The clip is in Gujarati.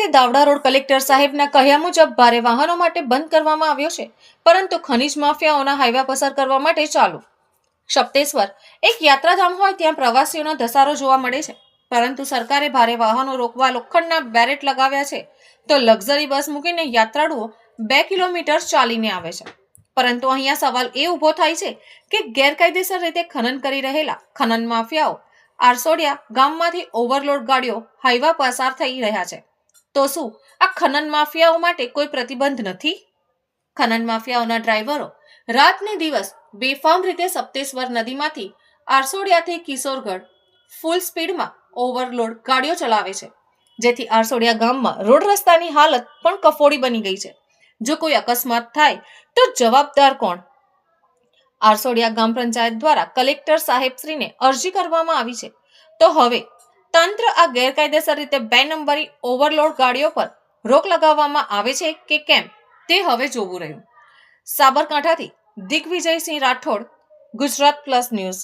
ખાતે દાવડા રોડ કલેક્ટર સાહેબના કહ્યા મુજબ ભારે વાહનો માટે બંધ કરવામાં આવ્યો છે, પરંતુ ખનીજ માફિયાઓના હાઈવે પસાર કરવા માટે ચાલુ. સપ્તેશ્વર એક યાત્રાધામ હોય ત્યાં પ્રવાસીઓનો ધસારો જોવા મળે છે, પરંતુ સરકારે ભારે વાહનો રોકવા લોખંડના બેરેટ લગાવ્યા છે, તો લક્ઝરી બસ મૂકીને યાત્રાળુઓ બે કિલોમીટર ચાલીને આવે છે. પરંતુ અહીંયા સવાલ એ ઊભો થાય છે કે ગેરકાયદેસર રીતે ખનન કરી રહેલા ખનન માફિયાઓ આરસોડિયા ગામમાંથી ઓવરલોડ ગાડીઓ હાઈવા પસાર થઈ રહ્યા છે. તો શું? આ ખનન માફિયાઓ માટે કોઈ પ્રતિબંધ નથી? ખનન માફિયાઓના ડ્રાઈવરો રાતને દિવસ બેફામ રીતે સપ્તેશ્વર નદીમાંથી આરસોડિયાથી કિશોરગઢ ફૂલ સ્પીડમાં ઓવરલોડ ગાડીઓ ચલાવે છે. જેથી આરસોડિયા ગામમાં રોડ રસ્તાની હાલત પણ કફોડી બની ગઈ છે. જો કોઈ અકસ્માત થાય, તો જવાબદાર કોણ? આરસોડિયા ગામ પંચાયત દ્વારા કલેક્ટર સાહેબશ્રીને અરજી કરવામાં આવી છે. તો હવે તંત્ર આ ગેરકાયદેસર રીતે બે નંબરી ઓવરલોડ ગાડીઓ પર રોક લગાવવામાં આવે છે કે કેમ તે હવે જોવું રહ્યું. સાબરકાંઠાથી દિગ્વિજયસિંહ રાઠોડ, ગુજરાત પ્લસ ન્યૂઝ.